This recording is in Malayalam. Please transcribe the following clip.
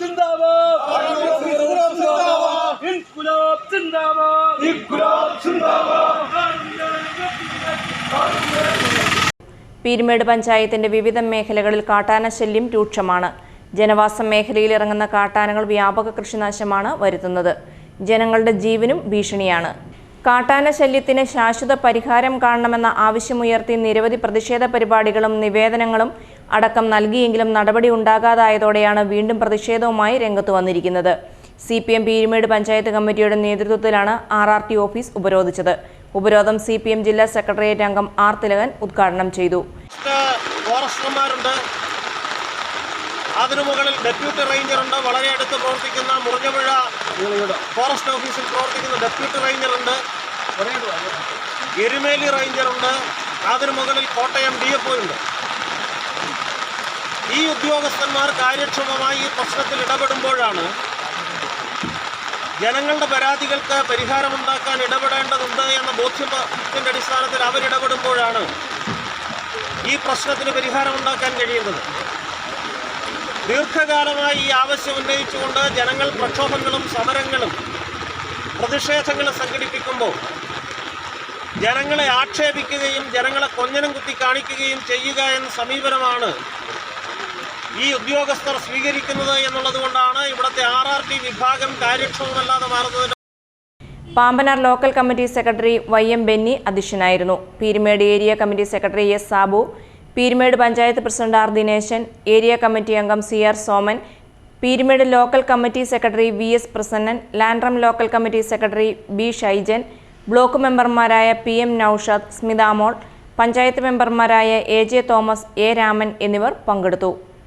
സിന്ദാബാദ് ഇൻകുലാബ് സിന്ദാബാദ് ഇൻകുലാബ് പീരുമേട് പഞ്ചായത്തിന്റെ വിവിധ മേഖലകളിൽ കാട്ടാന ശല്യം രൂക്ഷമാണ്. ജനവാസ മേഖലയിൽ ഇറങ്ങുന്ന കാട്ടാനകൾ വ്യാപക കൃഷിനാശമാണ് വരുത്തുന്നത്. ജനങ്ങളുടെ ജീവനും ഭീഷണിയാണ്. കാട്ടാന ശല്യത്തിന് ശാശ്വത പരിഹാരം കാണണമെന്ന ആവശ്യമുയർത്തി നിരവധി പ്രതിഷേധ പരിപാടികളും നിവേദനങ്ങളും അടക്കം നൽകിയെങ്കിലും നടപടി ഉണ്ടാകാതായതോടെയാണ് വീണ്ടും പ്രതിഷേധവുമായി രംഗത്ത് വന്നിരിക്കുന്നത്. C P M Peermade panchayat കമ്മിറ്റിയുടെ നേതൃത്വത്തിലാണ് ആർ ആർ ടി ഓഫീസ് ഉപരോധിച്ചത്. ഉപരോധം സി പി എം ജില്ലാ സെക്രട്ടേറിയറ്റ് അംഗം ആർ തിലകൻ ഉദ്ഘാടനം ചെയ്തു. ഫോറസ്റ്റർമാരുണ്ട് അതിനു മുകളിൽ ഡെപ്യൂട്ടി റേഞ്ചറുണ്ട്. വളരെ അടുത്ത് പ്രവർത്തിക്കുന്ന മുറിഞ്ഞപുഴ ഫോറസ്റ്റ് ഓഫീസിൽ പ്രവർത്തിക്കുന്ന ഡെപ്യൂട്ടി റേഞ്ചറുണ്ട്. എരുമേലി റേഞ്ചറുണ്ട്. അതിനു മുകളിൽ കോട്ടയം ഡി എഫ് ഉണ്ട്. ഈ ഉദ്യോഗസ്ഥന്മാർ കാര്യക്ഷമമായി ഈ പ്രശ്നത്തിൽ ഇടപെടുമ്പോഴാണ് ജനങ്ങളുടെ പരാതികൾക്ക് പരിഹാരമുണ്ടാക്കാൻ ഇടപെടേണ്ടതുണ്ട് എന്ന ബോധ്യത്തിന്റെ അടിസ്ഥാനത്തിൽ അവരിടപെടുമ്പോഴാണ് ഈ പ്രശ്നത്തിന് പരിഹാരമുണ്ടാക്കാൻ കഴിയുന്നത്. ദീർഘകാലമായി ഈ ആവശ്യം ഉന്നയിച്ചുകൊണ്ട് ജനങ്ങൾ പ്രക്ഷോഭങ്ങളും സമരങ്ങളും പ്രതിഷേധങ്ങളും സംഘടിപ്പിക്കുമ്പോൾ ജനങ്ങളെ ആക്ഷേപിക്കുകയും ജനങ്ങളെ കൊഞ്ഞനം കുത്തി കാണിക്കുകയും ചെയ്യുക എന്ന സമീപനമാണ് ഈ ഉദ്യോഗസ്ഥർ സ്വീകരിക്കുന്നത് എന്നുള്ളത് കൊണ്ടാണ് ഇവിടുത്തെ ആർ ആർ ടി വിഭാഗം കാര്യക്ഷമമല്ലാതെ മാറുന്നതിന് Pambanar local committee secretary Y M Benny അധ്യക്ഷനായിരുന്നു. Peermade area committee secretary S Sabu Peermade panchayat president R Dineshan area committee അംഗം C R Soman Peermade local committee secretary V S Prasannan Landrum local committee secretary B Shaijan block മെമ്പർമാരായ പി എം നൌഷാദ് സ്മിതാമോൾ പഞ്ചായത്ത് മെമ്പർമാരായ A J Thomas A Raman എന്നിവർ പങ്കെടുത്തു.